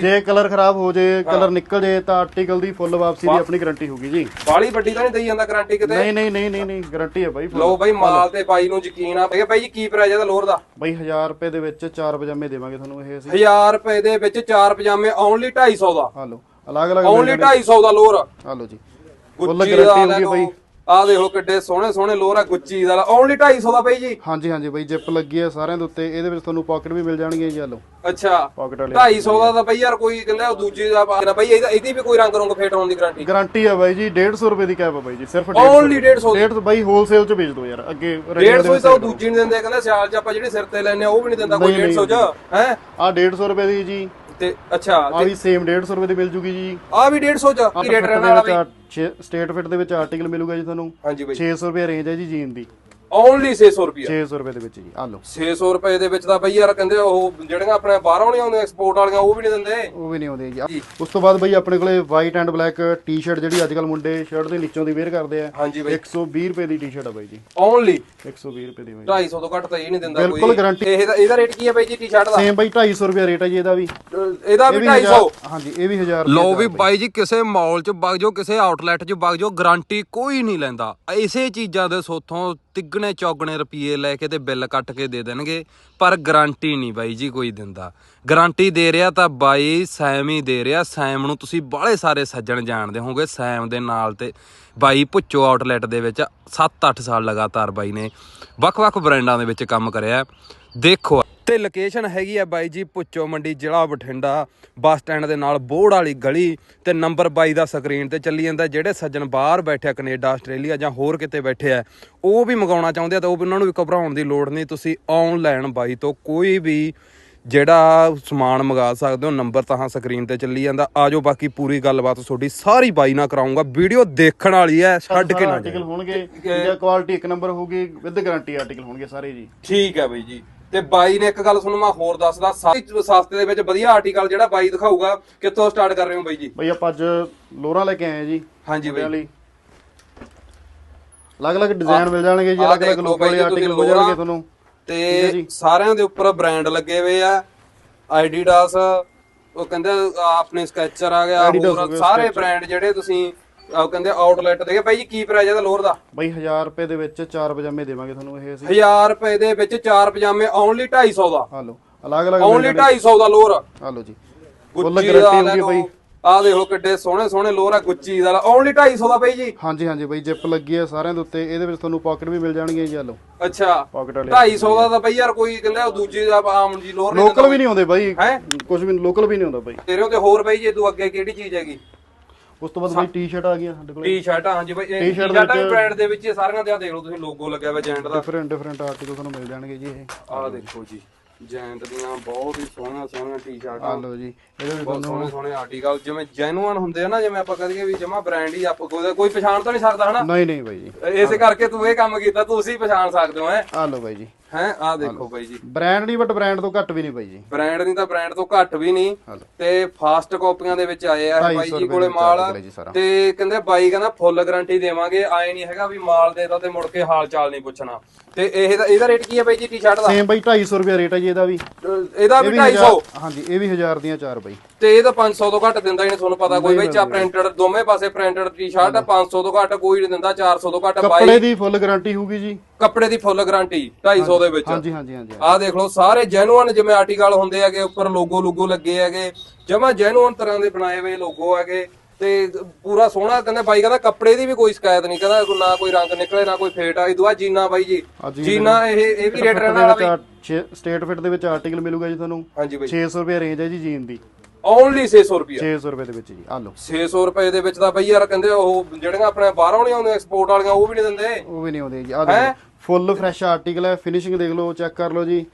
ਜੇ ਕਲਰ ਖਰਾਬ ਹੋ ਜੇ ਕਲਰ ਨਿਕਲ ਜੇ ਤਾਂ ਆਰਟੀਕਲ ਦੀ ਫੁੱਲ ਵਾਪਸੀ ਦੀ ਆਪਣੀ ਗਾਰੰਟੀ ਹੋਗੀ ਜੀ। ਬਾਲੀ ਵੱਡੀ ਤਾਂ ਨਹੀਂ ਦਈ ਜਾਂਦਾ ਗਾਰੰਟੀ ਕਿਤੇ? ਨਹੀਂ ਨਹੀਂ ਨਹੀਂ ਨਹੀਂ ਨਹੀਂ ਗਾਰੰਟੀ ਹੈ ਬਾਈ। ਲਓ ਬਾਈ ਮਾਲ ਤੇ ਬਾਈ ਨੂੰ ਯਕੀਨ ਆ। ਬਾਈ ਜੀ ਕੀ ਪ੍ਰਾਈਸ ਇਹਦਾ ਲੋਰ ਦਾ? ਬਾਈ 1000 ਰੁਪਏ ਦੇ ਵਿੱਚ ਚਾਰ ਪਜਾਮੇ ਦੇਵਾਂਗੇ ਤੁਹਾਨੂੰ ਇਹ ਅਸੀਂ। 1000 ਰੁਪਏ ਦੇ ਵਿੱਚ ਚਾਰ ਪਜਾਮੇ ਓਨਲੀ 250 ਦਾ। ਲਓ ਅਲੱਗ ਅਲੱਗ ਓਨਲੀ 250 ਦਾ ਲੋਰ ਲਓ ਜੀ। ਫੁੱਲ ਗਾਰੰਟੀ ਦਾ ਹੋਗੀ ਬਾਈ। ਆ ਦੇਖੋ ਕਿੱਡੇ ਸੋਹਣੇ ਸੋਹਣੇ ਲੋਰ ਆ ਗੁੱਚੀ ਦਾ ਓਨਲੀ 250 ਦਾ ਬਾਈ ਜੀ। ਹਾਂਜੀ ਹਾਂਜੀ ਬਾਈ ਜਿਪ ਲੱਗੀ ਹੈ ਸਾਰਿਆਂ ਦੇ ਉੱਤੇ ਇਹਦੇ ਵਿੱਚ ਤੁਹਾਨੂੰ ਪਾਕਟ ਵੀ ਮਿਲ ਜਾਣਗੀਆਂ ਜੀ ਆ ਲਓ ਅੱਛਾ ਪਾਕਟ ਵਾਲੇ 250 ਦਾ ਤਾਂ ਬਾਈ ਯਾਰ ਕੋਈ ਕਹਿੰਦਾ ਉਹ ਦੂਜੀ ਦਾ ਪਾ ਬਾਈ ਇਹਦਾ ਵੀ ਕੋਈ ਰੰਗ ਰੰਗ ਫੇਟ ਹੋਣ ਦੀ ਗਾਰੰਟੀ ਗਾਰੰਟੀ ਹੈ ਬਾਈ ਜੀ 150 ਰੁਪਏ ਦੀ ਕੈਪ ਹੈ ਬਾਈ ਜੀ ਸਿਰਫ ਓਨਲੀ 150 150 ਬਾਈ ਹੋਲਸੇਲ ਚ ਵੇਚ ਦਿਓ ਯਾਰ ਅੱਗੇ regular ਦੇ 150 ਤਾਂ ਉਹ ਦੂਜੀ ਨਹੀਂ ਦਿੰਦੇ ਕਹਿੰਦਾ ਸਿਆਲ ਚ ਆਪਾਂ ਜਿਹੜੀ ਸਿਰ ਤੇ ਲੈਨੇ ਆ ਉਹ ਵੀ ਨਹੀਂ ਦਿੰਦਾ ਕੋਈ 150 ਚ ਹੈ? ਆ 150 ਰੁਪਏ ਦੀ ਜੀ। ਤੇ ਅੱਛਾ ਆ ਵੀ ਸੇਮ 150 ਰੁਪਏ ਦੀ ਮਿਲ ਜੂਗੀ ਜੀ। ਆ ਵੀ 150 ਚ ਕੀ ਰੇਟ ਰਹਿਣ ਵਾਲਾ ਬਾਈ? ਸਟੇਟ ਫਿਟ ਦੇ ਵਿੱਚ ਆਰਟੀਕਲ ਮਿਲੂਗਾ ਜੀ ਤੁਹਾਨੂੰ। ਹਾਂਜੀ ਬਾਈ। 600 ਰੁਪਏ ਰੇਂਜ ਹੈ ਜੀ ਜੀਨ ਦੀ। ਓਨਲੀ 600 ਰੁਪਿਆ 600 ਰੁਪਏ ਦੇ ਵਿੱਚ ਜੀ ਆ ਲਓ। 600 ਰੁਪਏ ਦੇ ਵਿੱਚ ਤਾਂ ਬਈ ਯਾਰ ਕਹਿੰਦੇ ਉਹ ਜਿਹੜੀਆਂ ਆਪਣੇ ਬਾਹਰੋਂ ਨਹੀਂ ਆਉਂਦੀਆਂ ਐਕਸਪੋਰਟ ਵਾਲੀਆਂ ਉਹ ਵੀ ਨਹੀਂ ਦਿੰਦੇ। ਉਹ ਵੀ ਨਹੀਂ ਆਉਂਦੇ ਜੀ। ਉਸ ਤੋਂ ਬਾਅਦ ਬਈ ਆਪਣੇ ਕੋਲੇ ਵਾਈਟ ਐਂਡ ਬਲੈਕ ਟੀ-ਸ਼ਰਟ ਜਿਹੜੀ ਅੱਜ ਕੱਲ ਮੁੰਡੇ ਸ਼ਰਟ ਦੇ ਨੀਚੋਂ ਦੀ ਵੇਅਰ ਕਰਦੇ ਆ। ਹਾਂਜੀ ਬਾਈ। 120 ਰੁਪਏ ਦੀ ਟੀ-ਸ਼ਰਟ ਆ ਬਾਈ ਜੀ। ਓਨਲੀ 120 ਰੁਪਏ ਦੀ ਬਾਈ। 250 ਤੋਂ ਘੱਟ ਤਾਂ ਇਹ ਨਹੀਂ ਦਿੰਦਾ ਕੋਈ। ਬਿਲਕੁਲ guarantee। ਇਹਦਾ ਇਹਦਾ ਰੇਟ ਕੀ ਹੈ ਬਾਈ ਜੀ ਟੀ-ਸ਼ਰਟ ਦਾ? ਸੇਮ ਬਾਈ 250 ਰੁਪਏ ਰੇਟ ਹੈ ਜੀ ਇਹਦਾ ਵੀ। ਇਹਦਾ ਇਹ ਵੀ ਵੀ 250 1000 ਹਾਂਜੀ ਇਹ ਵੀ 1000 ਲੋ ਵੀ ਬਾਈ। ਜੀ ਕਿਸੇ ਮਾਲ 'ਚ ਵਗ ਜਾਓ ਕਿਸੇ ਆਊਟਲੈਟ 'ਚ ਵਗ ਜਾਓ ਗਾਰੰਟੀ ਕੋਈ ਨਹੀਂ ਲੈਂਦਾ। ਇਸੇ ਚੀਜ਼ਾਂ ਦੇ ਸੋਥੋਂ ਤਿੱਗਣੇ ਚੌਗਣੇ ਰੁਪਏ ਲੈ ਕੇ ਤੇ ਬਿੱਲ ਕੱਟ ਕੇ ਦੇ ਦੇਣਗੇ, ਪਰ ਗਾਰੰਟੀ ਨਹੀਂ ਬਾਈ ਜੀ ਕੋਈ ਦਿੰਦਾ। ਗਾਰੰਟੀ ਦੇ ਰਿਹਾ ਤਾਂ ਬਾਈ ਸੈਮ ਹੀ ਦੇ ਰਿਹਾ। ਸੈਮ ਨੂੰ ਤੁਸੀਂ ਬਾਹਲੇ ਸਾਰੇ ਸੱਜਣ ਜਾਣਦੇ ਹੋਗੇ ਸੈਮ ਦੇ ਨਾਲ ਤੇ ਬਾਈ ਪੁੱਚੋ ਆਊਟਲੈਟ ਦੇ ਵਿੱਚ 7-8 ਸਾਲ ਲਗਾਤਾਰ ਬਾਈ ਨੇ ਵੱਖ-ਵੱਖ ਬ੍ਰਾਂਡਾਂ ਦੇ ਵਿੱਚ ਕੰਮ ਕਰਿਆ। ਦੇਖੋ। ਤੇ ਲੋਕੇਸ਼ਨ ਹੈਗੀ ਆ ਬਾਈ ਜੀ ਪੁੱਚੋ ਮੰਡੀ ਜ਼ਿਲ੍ਹਾ ਬਠਿੰਡਾ ਬੱਸ ਸਟੈਂਡ ਦੇ ਨਾਲ ਬੋੜ ਵਾਲੀ ਗਲੀ ਤੇ ਨੰਬਰ 22 ਦਾ ਸਕਰੀਨ ਤੇ ਚੱਲੀ ਜਾਂਦਾ ਜਿਹੜੇ ਸੱਜਣ ਬਾਹਰ ਬੈਠੇ ਆ ਕੈਨੇਡਾ ਆਸਟ੍ਰੇਲੀਆ ਜਾਂ ਹੋਰ ਕਿਤੇ ਬੈਠੇ ਆ ਉਹ ਵੀ ਮੰਗਾਉਣਾ ਚਾਹੁੰਦੇ ਆ ਤਾਂ ਉਹ ਵੀ ਉਹਨਾਂ ਨੂੰ ਵੀ ਘਬਰਾਉਣ ਦੀ ਲੋੜ ਨਹੀਂ ਤੁਸੀਂ ਆਨਲਾਈਨ ਬਾਈ ਤੋਂ ਕੋਈ ਵੀ ਜਿਹੜਾ ਸਮਾਨ ਮੰਗਾ ਸਕਦੇ ਹੋ ਨੰਬਰ ਤਾਂ ਸਕਰੀਨ ਤੇ ਚੱਲੀ ਜਾਂਦਾ। ਆਜੋ ਬਾਕੀ ਪੂਰੀ ਗੱਲਬਾਤ ਤੁਹਾਡੀ ਸਾਰੀ ਬਾਈ ਨਾਲ ਕਰਾਉਂਗਾ ਵੀਡੀਓ ਦੇਖਣ ਵਾਲੀ ਐ ਛੱਡ ਕੇ ਨਾ ਆਰਟੀਕਲ। ਹੋਣਗੇ ਜਾਂ ਕੁਆਲਿਟੀ ਇੱਕ ਨੰਬਰ ਹੋਊਗੀ ਵਿਦ ਗਾਰੰਟੀ ਆਰਟੀਕਲ ਹੋਣਗੇ ਸਾਰੇ ਜੀ। ਠੀਕ ਹੈ ਬਾਈ ਜੀ। ਤੇ ਬਾਈ ਨੇ ਇੱਕ ਗੱਲ ਤੁਹਾਨੂੰ ਮੈਂ ਹੋਰ ਦੱਸਦਾ ਸਾਰੇ ਸਸਤੇ ਦੇ ਵਿੱਚ ਵਧੀਆ ਆਰਟੀਕਲ ਜਿਹੜਾ ਬਾਈ ਦਿਖਾਊਗਾ ਕਿੱਥੋਂ ਸਟਾਰਟ ਕਰ ਰਹੇ ਹੋ ਬਾਈ ਜੀ? ਬਈ ਆਪਾਂ ਅੱਜ ਲੋਰਾਂ ਲੈ ਕੇ ਆਏ ਆ ਜੀ ਹਾਂਜੀ ਬਾਈ। ਅਲੱਗ-ਅਲੱਗ ਡਿਜ਼ਾਈਨ ਮਿਲ ਜਾਣਗੇ ਜੀ ਅਲੱਗ-ਅਲੱਗ ਲੋਕ ਵਾਲੇ ਆਰਟੀਕਲ ਹੋ ਲੋਰਾਂ ਜਾਣਗੇ ਤੁਹਾਨੂੰ। ਤੇ ਸਾਰਿਆਂ ਦੇ ਉੱਪਰ ਬ੍ਰਾਂਡ ਲੱਗੇ ਹੋਏ ਆ। ਐਡੀਡਾਸ ਉਹ ਕਹਿੰਦੇ ਆਪਣੇ ਸਕੈਚਰ ਆ ਗਿਆ ਹੋਰ ਸਾਰੇ ਬ੍ਰਾਂਡ ਜਿਹੜੇ ਤੁਸੀਂ ਆਹ ਕਹਿੰਦੇ ਆਊਟਲੈਟ ਦੇ। ਬਾਈ ਜੀ ਕੀ ਪ੍ਰਾਈਸ ਇਹਦਾ ਲੋਰ ਦਾ? ਬਈ 1000 ਰੁਪਏ ਦੇ ਵਿੱਚ ਚਾਰ ਪਜਾਮੇ ਦੇਵਾਂਗੇ ਤੁਹਾਨੂੰ ਇਹ ਅਸੀਂ। 1000 ਰੁਪਏ ਦੇ ਵਿੱਚ ਚਾਰ ਪਜਾਮੇ ਓਨਲੀ 250 ਦਾ। ਆ ਲਓ ਅਲੱਗ-ਅਲੱਗ ਓਨਲੀ 250 ਦਾ। ਲੋਰ ਆ ਲਓ ਜੀ। ਫੁੱਲ ਗਾਰੰਟੀ ਦਾ ਹੋਊਗੀ ਬਈ। ਆ ਦੇਖੋ ਕਿੱਡੇ ਸੋਹਣੇ ਸੋਹਣੇ ਲੋਰ ਆ ਗੁੱਚੀ ਦਾ ਓਨਲੀ 250 ਦਾ ਬਾਈ ਜੀ। ਹਾਂਜੀ ਹਾਂਜੀ ਬਈ ਜਿਪ ਲੱਗੀ ਹੈ ਸਾਰਿਆਂ ਦੇ ਉੱਤੇ। ਇਹਦੇ ਵਿੱਚ ਤੁਹਾਨੂੰ ਪਾਕਟ ਵੀ ਮਿਲ ਜਾਣਗੀਆਂ ਜੀ ਆ ਲਓ। ਅੱਛਾ। ਪਾਕਟ ਵਾਲੇ 250 ਦਾ ਤਾਂ ਬਈ ਯਾਰ ਕੋਈ ਕਹਿੰਦਾ ਉਹ ਦੂਜੀ ਦਾ ਆਮ ਜੀ ਲੋਰ ਲੋਕਲ ਵੀ ਨਹੀਂ ਆਉਂਦੇ ਬਾਈ। ਹੈ? ਕੁਝ ਵੀ ਲੋਕਲ ਵੀ ਨਹੀਂ ਆਉਂਦਾ ਬਾਈ। ਤੇਰੇ ਤੇ ਹੋਰ ਬਾਈ ਜੇ ਤੂੰ ਅੱਗੇ ਕਿਹੜੀ ਚੀਜ਼ ਹੈਗੀ? ਉਸ ਤੋਂ ਬਾਅਦ ਬਾਈ ਟੀ-ਸ਼ਰਟ ਆ ਗਈਆਂ ਸਾਡੇ ਕੋਲ। ਟੀ-ਸ਼ਰਟਾਂ ਹਾਂਜੀ ਬਾਈ ਦੇ ਟੀ-ਸ਼ਰਟਾਂ ਵੀ ਬ੍ਰਾਂਡ ਦੇ ਵਿੱਚ ਹੀ ਸਾਰੀਆਂ ਤੇ ਆ ਦੇਖ ਲਓ ਤੁਸੀਂ ਲੋਗੋ ਲੱਗਿਆ ਹੋਇਆ ਜੈਂਟ ਦਾ। ਡਿਫਰੈਂਟ ਡਿਫਰੈਂਟ ਆਰਟੀਕਲ ਤੁਹਾਨੂੰ ਮਿਲ ਜਾਣਗੇ ਜੀ ਇਹ। ਆਹ ਦੇਖੋ ਜੀ ਜੈਂਟ ਦੀਆਂ ਬਹੁਤ ਹੀ ਸੋਹਣੀਆਂ ਸੋਹਣੀਆਂ ਆ। ਟੀ-ਸ਼ਰਟਾਂ ਲਓ ਜੀ ਇਹਦੇ ਵਿੱਚ ਬਹੁਤ ਤੁਹਾਨੂੰ ਸੋਹਣੇ ਸੋਹਣੇ ਆਰਟੀਕਲ ਜਿਵੇਂ ਜੈਨੂਅਨ ਹੁੰਦੇ ਆ ਨਾ ਜਿਵੇਂ ਆਪਾਂ ਕਹਦੇ ਵੀ ਜਮਾ ਬ੍ਰਾਂਡ ਹੀ ਆਪਾਂ ਕੋਈ ਕੋਈ ਪਛਾਣ ਤਾਂ ਨਹੀਂ ਸਕਦਾ ਹਨਾ? ਨਹੀਂ ਨਹੀਂ ਬਾਈ ਜੀ। ਇਸੇ ਕਰਕੇ ਤੂੰ ਇਹ ਕੰਮ ਕੀਤਾ ਤੁਸੀਂ ਪਛਾਣ ਸਕਦੇ ਹੋ ਹੈ? ਆ ਲਓ ਬਾਈ ਜੀ। ਹੈ ਆਹ ਦੇਖੋ ਬਾਈ ਜੀ। ਬ੍ਰਾਂਡ ਨਹੀਂ ਬਟ ਬ੍ਰਾਂਡ ਤੋਂ ਘੱਟ ਵੀ ਨਹੀਂ ਬਾਈ ਜੀ। ਬ੍ਰਾਂਡ ਨਹੀਂ ਤਾਂ ਬ੍ਰਾਂਡ ਤੋਂ ਘੱਟ ਵੀ ਨਹੀਂ। ਆ ਤੇ ਫਾਸਟ ਕਾਪੀਆਂ ਦੇ ਵਿੱਚ ਆਏ ਆ ਇਹ 250 ਬਾਈ ਜੀ ਕੋਲੇ ਮਾਲ। ਤੇ ਕਹਿੰਦੇ ਬਾਈ ਕਹਿੰਦਾ ਫੁੱਲ ਗਾਰੰਟੀ ਦੇਵਾਂਗੇ। ਆਏ ਨਹੀਂ ਹੈਗਾ ਵੀ ਮਾਲ ਦੇਤਾ ਤੇ ਮੁੜ ਕੇ ਹਾਲ ਚਾਲ ਨਹੀਂ ਪੁੱਛਣਾ। ਤੇ ਇਹ ਦਾ ਇਹਦਾ ਰੇਟ ਕੀ ਹੈ ਬਾਈ ਜੀ ਟੀ-ਸ਼ਰਟ ਦਾ ਸੇਮ ਬਾਈ 250 ਰੁਪਏ ਰੇਟ ਹੈ ਜੀ ਇਹਦਾ ਵੀ। ਇਹਦਾ ਇਹ ਵੀ ਵੀ 250 1000 ਹਾਂਜੀ ਇਹ ਵੀ 1000 ਦੀਆਂ ਚਾਰ ਬਾਈ। ਤੇ ਇਹ ਤਾਂ 500 ਤੋਂ ਘੱਟ ਦਿੰਦਾ ਹੀ ਨਹੀਂ ਤੁਹਾਨੂੰ ਪਤਾ ਕੋਈ ਵਿੱਚ ਆ ਪ੍ਰਿੰਟਡ ਦੋਵੇਂ ਪਾਸੇ ਪ੍ਰਿੰਟਡ ਟੀ-ਸ਼ਰਟ 500 ਤੋਂ ਘੱਟ ਕੋਈ ਨਹੀਂ ਦਿੰਦਾ 400 ਤੋਂ ਘੱਟ ਕੱਪੜੇ ਬਾਈ ਦੀ ਫੁੱਲ ਗਾਰੰਟੀ ਹੋਊਗੀ ਜੀ। ਕੱਪੜੇ ਦੀ ਫੁੱਲ ਗਾਰੰਟੀ 250 ਦੇ ਵਿੱਚ। ਹਾਂਜੀ ਹਾਂਜੀ ਹਾਂਜੀ ਆਹ ਦੇਖ ਲਓ ਸਾਰੇ ਜੈਨੂਅਨ ਜਿਵੇਂ ਆਰਟੀਕਲ ਹੁੰਦੇ ਹੈਗੇ ਉੱਪਰ ਲੋਗੋ ਲੋਗੋ ਲੱਗੇ ਹੈਗੇ ਜਮਾ ਜੈਨੂਅਨ ਤਰ੍ਹਾਂ ਦੇ ਬਣਾਏ ਹੋਏ ਲੋਗੋ ਹੈਗੇ ਤੇ ਪੂਰਾ ਸੋਹਣਾ ਕਹਿੰਦੇ ਬਾਈ ਕਹਿੰਦਾ ਕੱਪੜੇ ਦੀ ਵੀ ਕੋਈ ਸ਼ਿਕਾਇਤ ਨਹੀਂ ਕਹਿੰਦਾ ਕੋਈ ਨਾ ਕੋਈ ਰੰਗ ਨਿਕਲੇ ਨਾ ਕੋਈ ਫੇਟ ਆ ਇਦਵਾ ਜੀਨਾ ਬਾਈ ਜੀ। ਜੀਨ ਇਹ ਇਹ ਵੀ ਰੇਟ ਰਹਿਣ ਵਾਲਾ ਬਾਈ ਸਟੇਟ ਫਿਟ ਦੇ ਵਿੱਚ ਆਰਟੀਕਲ ਮਿਲੂਗਾ ਜੀ ਤੁਹਾਨੂੰ। ਹਾਂਜੀ ਬਾਈ। 600 ਰੁਪਏ ਰੇਂਜ ਹੈ ਜੀ ਜੀਨ ਦੀ। ਓਨਲੀ 600 ਰੁਪਿਆ 600 ਰੁਪਏ ਦੇ ਵਿੱਚ ਜੀ ਆ ਲਓ। 600 ਰੁਪਏ ਦੇ ਵਿੱਚ ਤਾਂ ਬਈ ਯਾਰ ਕਹਿੰਦੇ ਉਹ ਜਿਹੜੀਆਂ ਆਪਣੇ ਬਾਹਰੋਂ ਨਹੀਂ ਆਉਂਦੀਆਂ ਐਕਸਪੋਰਟ ਵਾਲੀਆਂ ਉਹ ਵੀ ਨਹੀਂ ਦਿੰਦੇ। ਉਹ ਵੀ ਨਹੀਂ ਆਉਂਦੇ ਜੀ ਆ ਦੇਖੋ। ਫੁੱਲ ਫਰੈਸ਼ ਆਰਟੀਕਲ ਹੈ ਫਿਨਿਸ਼ਿੰਗ ਦੇਖ ਲਓ ਚੈੱਕ ਕਰ ਲਓ ਜੀ।